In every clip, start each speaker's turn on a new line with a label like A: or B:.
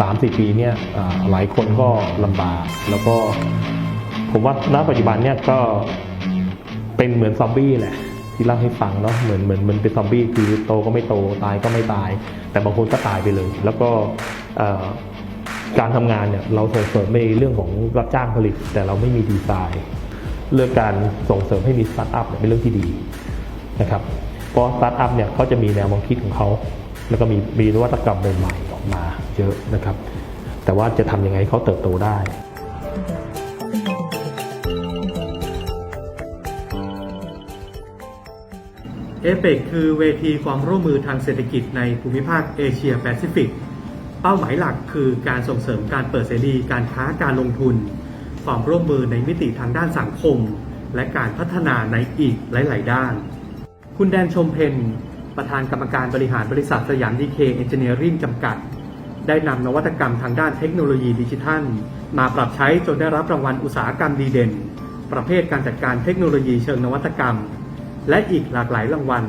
A: สามสี่ปีเนี่ยหลายคนก็ลำบาก แล้วก็ผมว่าณปัจจุบันเนี่ยก็เป็นเหมือนซอมบี้แหละที่เล่าให้ฟังเนาะเหมือนเหมือนเหมันเป็นซอมบี้คือโตก็ไม่โตตายก็ไม่ตาย แต่บางคนก็ตายไปเลย แล้วก็การทำงานเนี่ยเราส่งเสริมในเรื่องของรับจ้างผลิต แต่เราไม่มีดีไซน์ เรื่องการส่งเสริมให้มีสตาร์ทอัพเนี่ยเป็นเรื่องที่ดีนะครับเพราะสตาร์ทอัพเนี่ยเขาจะมีแนวความคิดของเขา แล้วก็มีมีนวัตกรรมใหม่ๆออกมาเยอะนะครับ แต่ว่าจะทำยังไงเขาเติบโตได้
B: เอเปกคือเวทีความร่วมมือทางเศรษฐกิจในภูมิภาคเอเชียแปซิฟิก เป้าหมายหลักคือการส่งเสริมการเปิดเสรีการค้าการลงทุน ความร่วมมือในมิติทางด้านสังคม และการพัฒนาในอีกหลาย ๆ ด้าน คุณแดนชมเพน ประธานกรรมการบริหารบริษัทสยามดีเคเอนจิเนียริ่งจำกัด ได้นำนวัตกรรมทางด้านเทคโนโลยีดิจิทัล มาปรับใช้จนได้รับรางวัลอุตสาหกรรมดีเด่น ประเภทการจัดการเทคโนโลยีเชิงนวัตกรรม และอีกหลากหลายรางวัล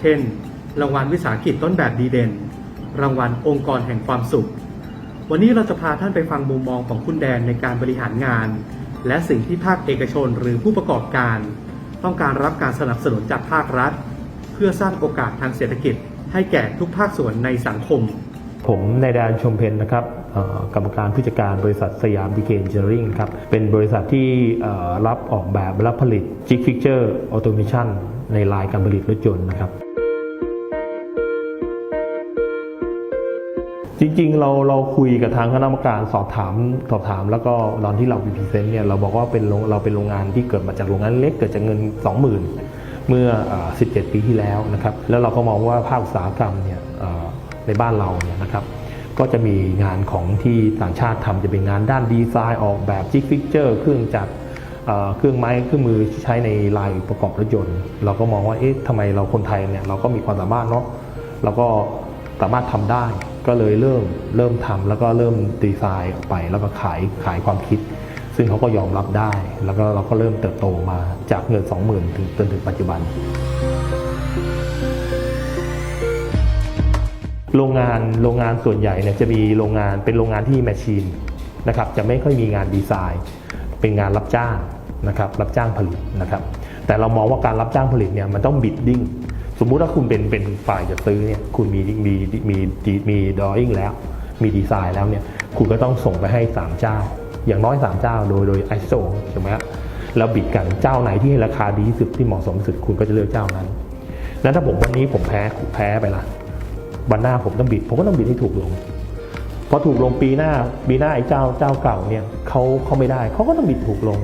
B: เช่น รางวัลวิสาหกิจต้นแบบดีเด่น รางวัลองค์กรแห่งความสุข วันนี้เราจะพาท่านไปฟังมุมมองของคุณแดนในการบริหารงาน และสิ่งที่ภาคเอกชนหรือผู้ประกอบการ ต้องการรับการสนับสนุนจากภาครัฐ พื่อสร้างโอกาสทางเศรษฐกิจ ให้แก่ทุกภาคส่วนในสังคม
A: ผมนายแดนชมเพนนะครับกรรมการผู้จัดการบริษัทสยามดีเคเอนจิเนียริงครับ เป็นบริษัทที่รับออกแบบและผลิต Jig Fixture Automation ในลายการผลิตรถยนต์นะครับจริงๆ เราเราคุยกับทางคณะกรรมการสอบถามสอบถามแล้วก็ตอนที่เราพรีเซนต์เนี่ยเราบอกว่าเป็นเราเป็นโรงงานที่เกิดมาจากโรงงานเล็กเกิดจากเงิน 20,000 เมื่อ 17 ปีที่แล้วนะครับ แล้วเราก็มองว่าภาคอุตสาหกรรมเนี่ยในบ้านเราเนี่ยนะครับ ก็จะมีงานของที่ต่างชาติทำจะเป็นงานด้านดีไซน์ออกแบบจิกฟิกเจอร์เครื่องจักรเครื่องไม้เครื่องมือใช้ในลายประกอบรถยนต์ เราก็มองว่าเอ๊ะทำไมเราคนไทยเนี่ยเราก็มีความสามารถเนาะเราก็สามารถทำได้ก็เลยเริ่มเริ่มทำแล้วก็เริ่มดีไซน์ออกไปแล้วก็ขายขายความคิด ซึ่งเขาก็ยอมรับได้ แล้วก็เราก็เริ่มเติบโตมาจากเงิน 20,000ถึงจนถึงปัจจุบัน โรงงานโรงงานส่วนใหญ่เนี่ยจะมีโรงงานเป็นโรงงานที่แมชชีนนะครับจะไม่ค่อยมีงานดีไซน์ เป็นงานรับจ้างนะครับรับจ้างผลิตนะครับแต่เรามองว่าการรับจ้างผลิตเนี่ยมันต้องบิดดิ้งสมมุติว่าคุณเป็นเป็นฝ่ายจะซื้อเนี่ยคุณมีมีมีมีมีดอ w ิ n งแล้ว มีดีไซน์แล้วเนี่ยคุณก็ต้องส่งไปให้3เจ้า อย่างน้อย 3 เจ้าโดยโดย ISO ถูกไหมครับแล้วบิดกันเจ้าไหนที่ให้ราคาดีที่สุดที่เหมาะสมที่สุดคุณก็จะเลือกเจ้านั้น แล้วถ้าผมวันนี้ผมแพ้แพ้ไปละวันหน้าผมต้องบิด ผมก็ต้องบิดให้ถูกลงพอถูกลงปีหน้าปีหน้าไอ้เจ้าเจ้าเก่าเนี่ยเขาเขาไม่ได้เขาก็ต้องบิดถูกลง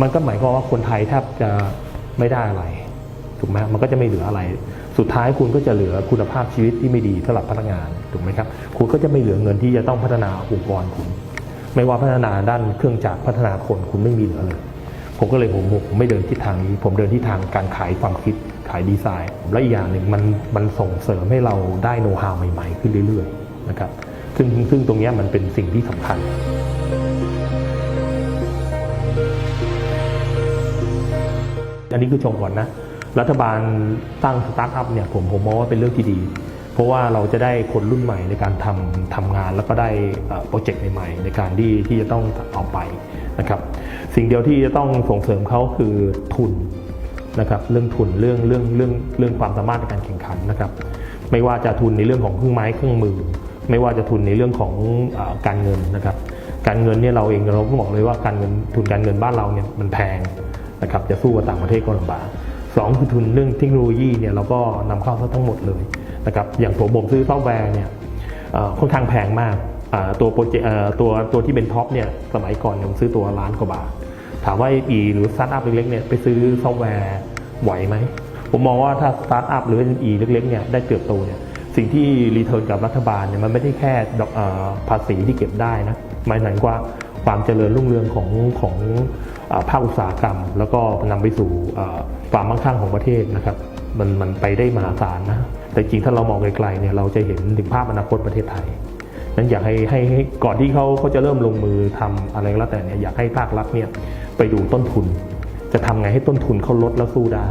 A: มันก็หมายความว่าคนไทยแทบจะไม่ได้อะไรถูกไหมมันก็จะไม่เหลืออะไร สุดท้ายคุณก็จะเหลือคุณภาพชีวิตที่ไม่ดีสำหรับพนักงานถูกไหมครับ คุณก็จะไม่เหลือเงินที่จะต้องพัฒนาองค์กรคุณ ไม่ว่าพัฒนาด้านเครื่องจักรพัฒนาคนคุณไม่มีเหลือเลย ผมก็เลยผมผมไม่เดินทิศทางนี้ ผมเดินที่ทางการขายความคิดขายดีไซน์ และอีกอย่างหนึ่งมันมันส่งเสริมให้เราได้โน้ตฮาวใหม่ๆ ขึ้นเรื่อยๆนะครับซึ่งซึ่งตรงนี้มันเป็นสิ่งที่สำคัญอันนี้คือชมก่อนนะ รัฐบาลตั้งสตาร์ทอัพเนี่ยผมผมมองว่าเป็นเรื่องที่ดี เพราะว่าเราจะได้คนรุ่นใหม่ในการทำทำงาน แล้วก็ได้โปรเจกต์ใหม่ๆ ในการที่ที่จะต้องเอาไปนะครับสิ่งเดียวที่จะต้องส่งเสริมเขาคือทุนนะครับเรื่องทุนเรื่องเรื่องเรื่องเรื่องความสามารถในการแข่งขันนะครับไม่ว่าจะทุนในเรื่องของเครื่องไม้เครื่องมือ ไม่ว่าจะทุนในเรื่องของอการเงินนะครับการเงินเนี่ยเราเองเราก็บอกเลยว่าการเงินทุนการเงินบ้านเราเนี่ยมันแพงนะครับจะสู้กับต่างประเทศก็ลำบากสองคือทุนเรื่องเทคโนโลยีเนี่ยเราก็นำเข้าทั้งหมดเลย นะครับอย่างผมผมซื้อซอฟต์แวร์เนี่ยค่อนข้างแพงมากตัวโปรเจกต์ตัวตัวที่เป็นท็อปเนี่ยสมัยก่อนผมซื้อตัวล้านกว่าบาท ถามว่าอีหรือสตาร์ทอัพเล็กๆเนี่ยไปซื้อซอฟต์แวร์ไหวไหมผมมองว่าถ้าสตาร์ทอัพหรืออีเล็กๆเนี่ยได้เติบโตเนี่ยสิ่งที่รีเทิร์นกับรัฐบาลเนี่ยมันไม่ได้แค่ดอกภาษีที่เก็บได้นะหมายถึงว่าความเจริญรุ่งเรืองของของอภาคอุตสาหกรรม แล้วก็นำไปสู่ความมั่งคั่งของประเทศนะครับมันมันไปได้มหาศาลนะ แต่จริงถ้าเรามองไกลๆเนี่ยเราจะเห็นถึงภาพอนาคตประเทศไทยนั้นอยากให้ให้ก่อนที่เขาเขาจะเริ่มลงมือทำอะไรก็แล้วแต่เนี่ยอยากให้ภาครัฐเนี่ยไปดูต้นทุน จะทำไงให้ต้นทุนเขาลดแล้วสู้ได้